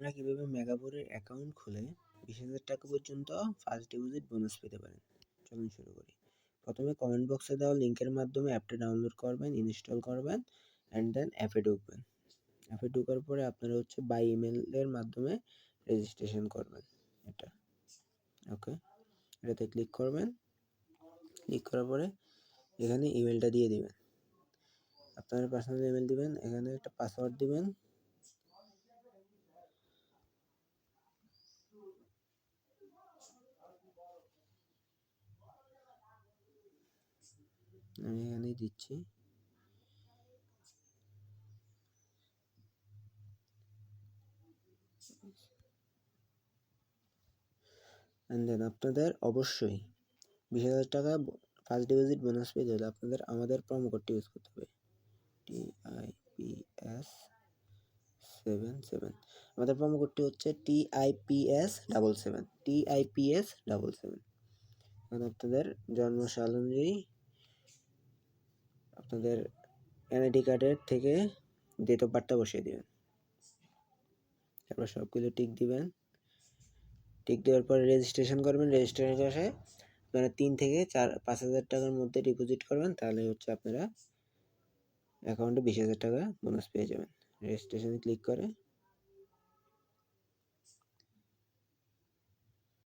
আপনারা কীভাবে মেগাপুরের অ্যাকাউন্ট খুলে বিশ হাজার টাকা পর্যন্ত ফার্স্ট ডিপোজিট বোনাস পেতে পারেন? চলুন শুরু করি। প্রথমে কমেন্ট বক্সে দেওয়া লিঙ্কের মাধ্যমে অ্যাপটা ডাউনলোড করবেন ইনস্টল করবেন অ্যান্ড দেন অ্যাপে ঢুকবেন। অ্যাপে ঢোকার পরে আপনারা হচ্ছে বাই ইমেলের মাধ্যমে রেজিস্ট্রেশন করবেন এটা। ওকে এটাতে ক্লিক করবেন। ক্লিক করার পরে এখানে ইমেলটা দিয়ে দিবেন। আপনার পার্সোনাল ইমেল দিবেন, এখানে একটা পাসওয়ার্ড দিবেন। আমি এখানেই দিচ্ছি। দেন আপনাদের অবশ্যই বিশ হাজার টাকা ফার্স্ট ডিপোজিট বোনাস পেতে হলে আপনাদের আমাদের প্রোমো কোডটি ইউজ করতে হবে। T I P S seven seven আমাদের প্রোমো কোডটি হচ্ছে T I P S double seven T I P S double seven আপনাদের জন্মসাল অনুযায়ী আপনাদের এনআইডি কার্ডের থেকে ডেট অফ বার্থটা বসিয়ে দেবেন। তারপর সবগুলো টিক দিবেন। টিক দেওয়ার পর রেজিস্ট্রেশন করবেন। রেজিস্ট্রেশন করে আপনারা তিন থেকে চার, পাঁচ হাজার টাকার মধ্যে ডিপোজিট করবেন। তাহলে হচ্ছে আপনারা অ্যাকাউন্টে বিশ হাজার টাকা বোনাস পেয়ে যাবেন। রেজিস্ট্রেশনে ক্লিক করে